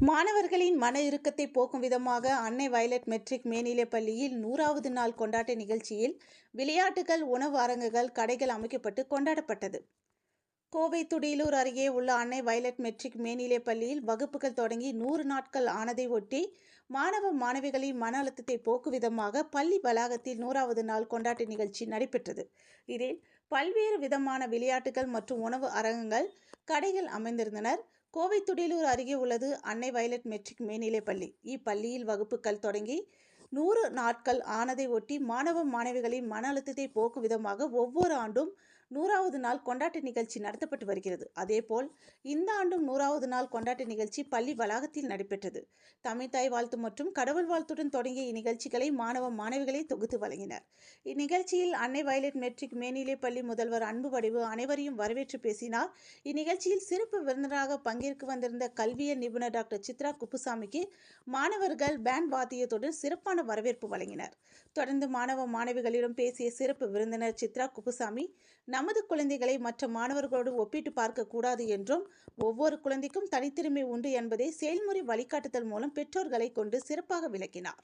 மாணவர்களின் மன இறுக்கத்தை போக்கும் விதமாக அன்னை வயலட் மெட்ரிக் மேல்நிலைப் பள்ளியில் நூறாவது நாள் கொண்டாட்ட நிகழ்ச்சியில் விளையாட்டுகள் உணவு அரங்குகள் கடைகள் அமைக்கப்பட்டு கொண்டாடப்பட்டது. கோவை துடியலூர் அருகே உள்ள அன்னை வயலட் மெட்ரிக் மேல்நிலைப் பள்ளியில் வகுப்புகள் தொடங்கி நூறு நாட்கள் ஆனதை ஒட்டி மாணவ மாணவிகளின் மன அழுத்தத்தை போக்கும் விதமாக பள்ளி வளாகத்தில் நூறாவது நாள் கொண்டாட்ட நிகழ்ச்சி நடைபெற்றது. இதில் பல்வேறு விதமான விளையாட்டுகள் மற்றும் உணவு அரங்கங்கள் கடைகள் அமைந்திருந்தனர். கோவை துடியலூர் அருகே உள்ளது அன்னை வயலட் மெட்ரிக் மேல்நிலைப் பள்ளி. இப்பள்ளியில் வகுப்புகள் தொடங்கி நூறு நாட்கள் ஆனதை ஒட்டி மாணவ மாணவிகளின் மன அழுத்தத்தை போக்கும் விதமாக ஒவ்வொரு ஆண்டும் நூறாவது நாள் கொண்டாட்ட நிகழ்ச்சி நடத்தப்பட்டு வருகிறது. அதேபோல் இந்த ஆண்டும் நூறாவது நாள் கொண்டாட்ட நிகழ்ச்சி பள்ளி வளாகத்தில் நடைபெற்றது. தமிழ்தாய் வாழ்த்து மற்றும் கடவுள் வாழ்த்துடன் தொடங்கிய இந்நிகழ்ச்சிகளை மாணவ மாணவிகளை தொகுத்து வழங்கினர். இந்நிகழ்ச்சியில் அன்னை வயலட் மெட்ரிக் மேனிலை பள்ளி முதல்வர் அன்பு வடிவு அனைவரையும் வரவேற்று பேசினார். இந்நிகழ்ச்சியில் சிறப்பு விருந்தினராக பங்கேற்க வந்திருந்த கல்வியல் நிபுணர் டாக்டர் சித்ரா குப்புசாமிக்கு மாணவர்கள் பேண்ட் வாத்தியத்துடன் சிறப்பான வரவேற்பு வழங்கினர். தொடர்ந்து மாணவ மாணவிகளிடம் பேசிய சிறப்பு விருந்தினர் சித்ரா குப்புசாமி நமது குழந்தைகளை மற்ற மாணவர்களோடு ஒப்பிட்டு பார்க்கக்கூடாது என்றும் ஒவ்வொரு குழந்தைக்கும் தனித்திறமை உண்டு என்பதை செயல்முறை வழிகாட்டுதல் மூலம் பெற்றோர்களை கொண்டு சிறப்பாக விளக்கினார்.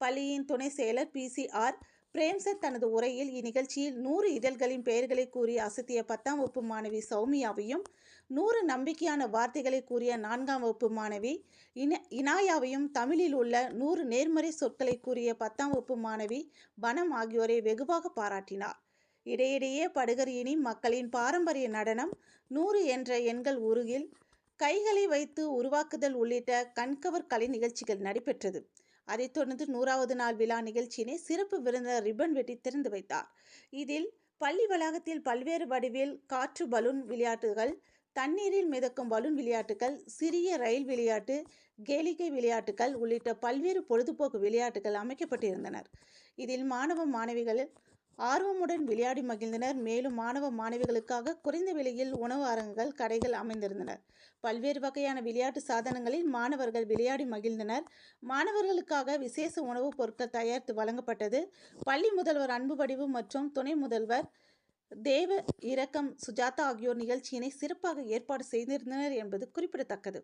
பள்ளியின் துணை செயலர் பிசிஆர் பிரேம்சந்த் தனது உரையில் இந்நிகழ்ச்சியில் நூறு இதழ்களின் பெயர்களை கூறி அசத்திய பத்தாம் வகுப்பு மாணவி சௌமியாவையும் நூறு நம்பிக்கையான வார்த்தைகளை கூறிய நான்காம் வகுப்பு மாணவி இன இனாயாவையும் தமிழில் உள்ள நூறு நேர்மறை சொற்களை கூறிய பத்தாம் வகுப்பு மாணவி வனம் ஆகியோரை வெகுவாக பாராட்டினார். இடையிடையே படுகரியினி மக்களின் பாரம்பரிய நடனம் நூறு என்ற எண்கள் உருகில் கைகளை வைத்து உருவாக்குதல் உள்ளிட்ட கண்கவர் கலை நிகழ்ச்சிகள் நடைபெற்றது. அதைத் தொடர்ந்து நூறாவது நாள் விழா நிகழ்ச்சியினை சிறப்பு விருந்தினர் ரிப்பன் வெட்டி திறந்து வைத்தார். இதில் பள்ளி வளாகத்தில் பல்வேறு வடிவில் காற்று பலூன் விளையாட்டுகள் தண்ணீரில் மிதக்கும் பலூன் விளையாட்டுகள் சிறிய ரயில் விளையாட்டு கேளிக்கை விளையாட்டுகள் உள்ளிட்ட பல்வேறு பொழுதுபோக்கு விளையாட்டுகள் அமைக்கப்பட்டிருந்தனர். இதில் மாணவ மாணவிகள் ஆர்வமுடன் விளையாடி மகிழ்ந்தனர். மேலும் மாணவ மாணவிகளுக்காக குறைந்த விலையில் உணவு அரங்குகள் கடைகள் அமைந்திருந்தனர். பல்வேறு வகையான விளையாட்டு சாதனங்களில் மாணவர்கள் விளையாடி மகிழ்ந்தனர். மாணவர்களுக்காக விசேஷ உணவுப் பொருட்கள் தயாரித்து வழங்கப்பட்டது. பள்ளி முதல்வர் அன்பு வடிவு மற்றும் துணை முதல்வர் தேவ இரக்கம் சுஜாதா ஆகியோர் நிகழ்ச்சியினை சிறப்பாக ஏற்பாடு செய்திருந்தனர் என்பது குறிப்பிடத்தக்கது.